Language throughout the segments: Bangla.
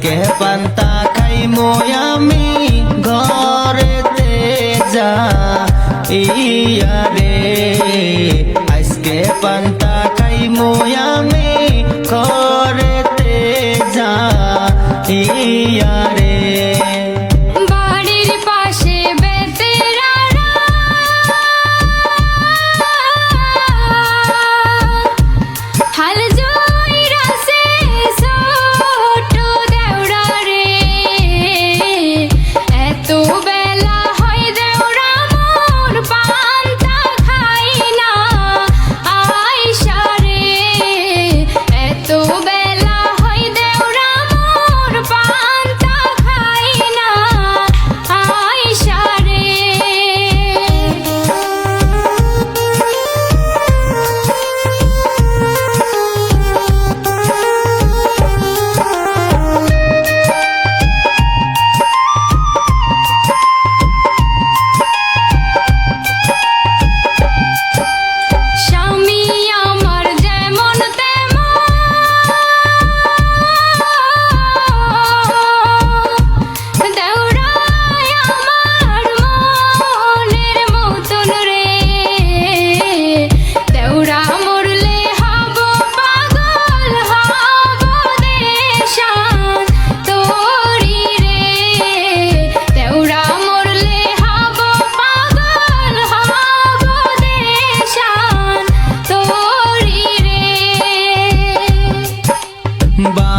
আজকে পান্তা খাইমো আমি? ঘরেতে যা ইয়া রে। আজকে পান্তা খাইমো আমি।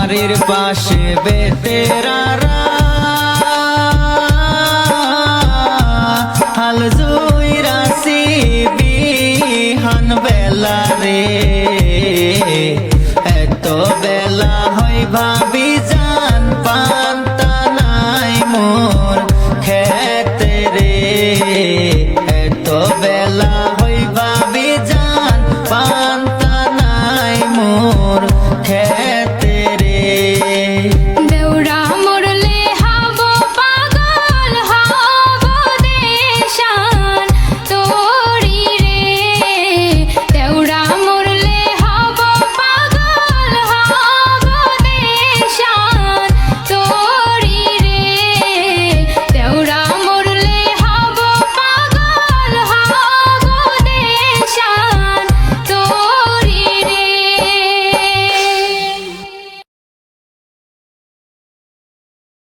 বাড়ির পাশে বেতেরা